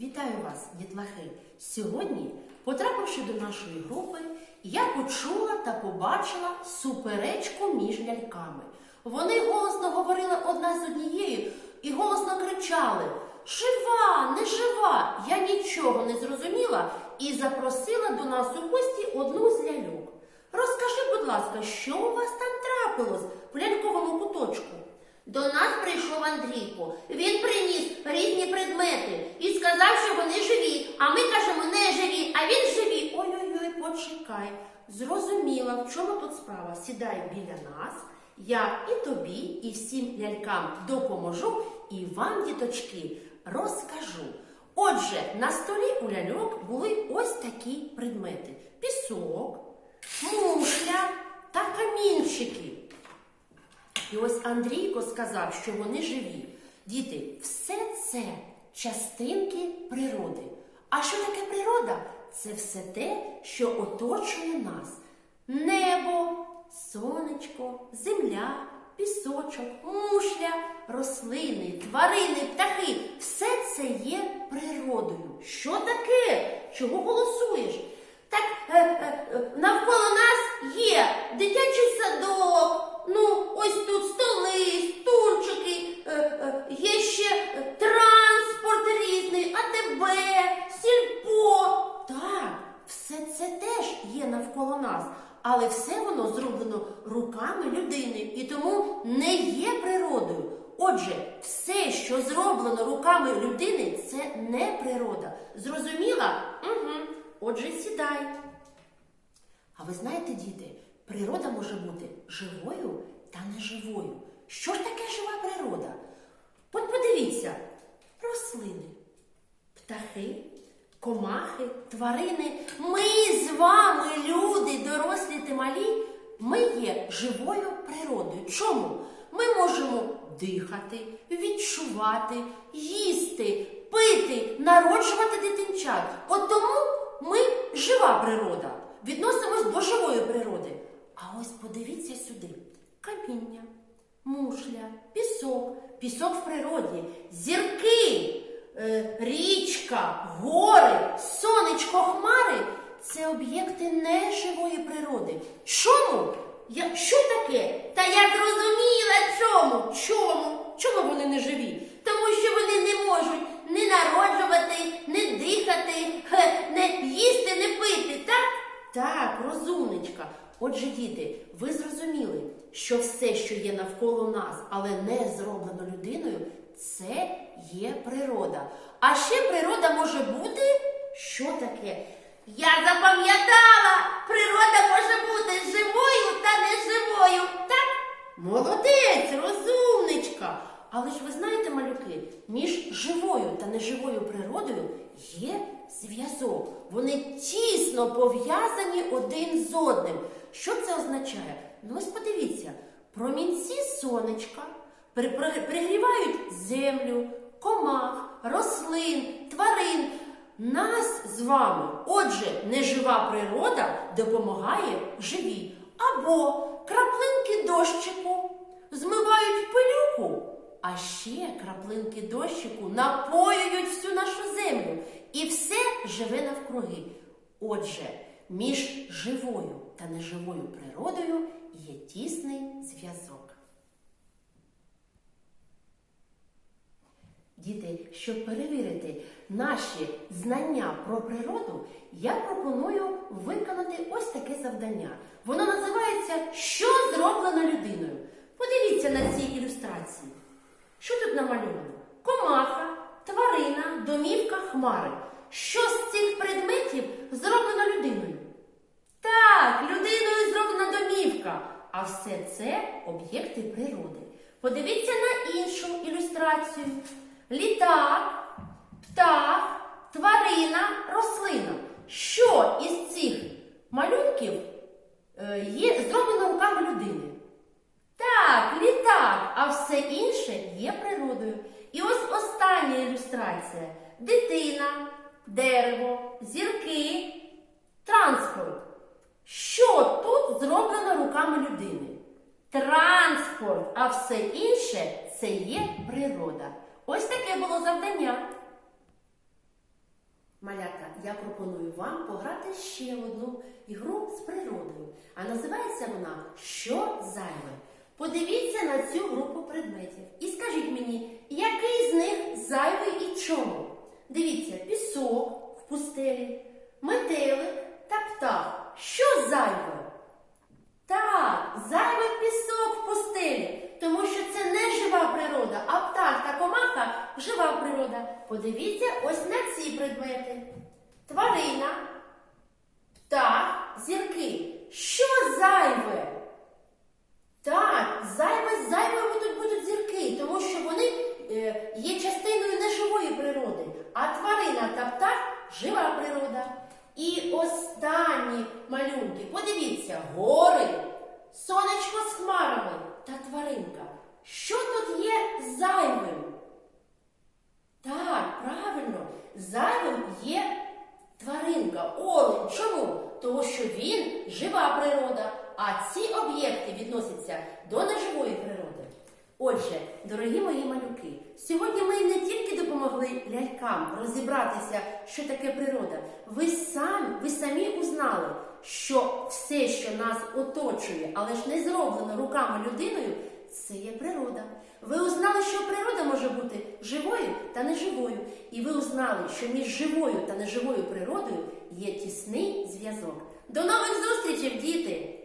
Вітаю вас, дітлахи! Сьогодні, потрапивши до нашої групи, я почула та побачила суперечку між ляльками. Вони голосно говорили одна з однією і голосно кричали: Жива, не жива! Я нічого не зрозуміла і запросила до нас у гості одну з ляльок. Розкажи, будь ласка, що у вас там трапилось в ляльковому куточку? До нас прийшов Андрійко. Він приніс різні предмети і сказав, що вони живі. А ми кажемо, не живі, а він живі. Ой-ой-ой, почекай. Зрозуміла, в чому тут справа. Сідай біля нас. Я і тобі, і всім лялькам допоможу, і вам, діточки, розкажу. Отже, на столі у ляльок були ось такі предмети: пісок, мушля та камінчики. І ось Андрійко сказав, що вони живі. Діти, все це частинки природи. А що таке природа? Це все те, що оточує нас: небо, сонечко, земля, пісочок, мушля, рослини, тварини, птахи. Все це є природою. Що таке? Чого голосуєш? Так е, е, е, навколо нас є дитячий садок. Ну, ось тут столи, стульчики, е, е, є ще е, транспорт різний, АТБ, сільпо. Так, все це теж є навколо нас, але все воно зроблено руками людини і тому не є природою. Отже, все, що зроблено руками людини, це не природа. Зрозуміла? Угу. Отже, сідай. А ви знаєте, діти, природа може бути живою та неживою. Що ж таке жива природа? От подивіться, рослини, птахи, комахи, тварини. Ми з вами, люди, дорослі та малі, ми є живою природою. Чому? Ми можемо дихати, відчувати, їсти, пити, народжувати дитинчат. От тому ми жива природа. Відносимось до живої природи. А ось подивіться сюди: каміння, мушля, пісок, пісок в природі, зірки, е, річка, гори, сонечко, хмари це об'єкти неживої природи. Чому? Я, що таке? Та я зрозуміла чому. Чому? Чому вони не живі? Тому що вони не можуть не народжувати, не дихати, хе, не їсти, не пити, так? Так, розумничка. Отже, діти, ви зрозуміли, що все, що є навколо нас, але не зроблено людиною, це є природа. А ще природа може бути що таке? Я запам'ятала, природа може бути живою та неживою, так? Молодець, розумничка. Але ж ви знаєте, малюки, між живою та неживою природою є зв'язок. Вони тісно пов'язані один з одним. Що це означає? Ну ось подивіться, промінці сонечка при- при- пригрівають землю, комах, рослин, тварин. Нас з вами, отже, нежива природа допомагає живій. Або краплинки дощику змивають пилюку, а ще краплинки дощику напоюють всю нашу землю. І все живе навкруги. Отже, між живою та неживою природою є тісний зв'язок. Діти, щоб перевірити наші знання про природу, я пропоную виконати ось таке завдання. Воно називається Що зроблено людиною? Подивіться на ці ілюстрації. Що тут намальовано? Комаха, тварина, домівка, хмари. Що з цих предметів зроблено людиною? Так, домівка, а все це об'єкти природи. Подивіться на іншу ілюстрацію: літак, птах, тварина, рослина. Що із цих малюнків е, є зроблено руками людини? Так, літак, а все інше є природою. І ось остання ілюстрація: дитина, дерево, зірки, транспорт. Що тут зроблено руками людини? Транспорт, а все інше це є природа. Ось таке було завдання. я пропоную вам пограти ще одну ігру з природою. А називається вона Що зайве? Подивіться на цю групу предметів і скажіть мені, який з них зайвий і чому? Дивіться, пісок в пустелі, метелик та птах. Що зайве? Так, зайвий пісок в пустелі, тому що це не жива природа, а птах та комаха жива природа. Подивіться ось на ці предмети. Тварина, птах, зірки. Що зайве? Так, зайве, зайвими тут будуть зірки, тому що вони е, є частиною неживої природи, а тварина та птах жива природа. І останні малюнки, подивіться, гори, сонечко з хмарами та тваринка. Що тут є зайвим? Так, правильно, зайвим є тваринка, олень. Чому? Тому що він жива природа, а ці об'єкти відносяться до неживої природи. Отже, дорогі мої малюки, сьогодні ми допомогли лялькам розібратися, що таке природа. Ви самі, ви самі узнали, що все, що нас оточує, але ж не зроблено руками людиною, це є природа. Ви узнали, що природа може бути живою та неживою. І ви узнали, що між живою та неживою природою є тісний зв'язок. До нових зустрічей, діти!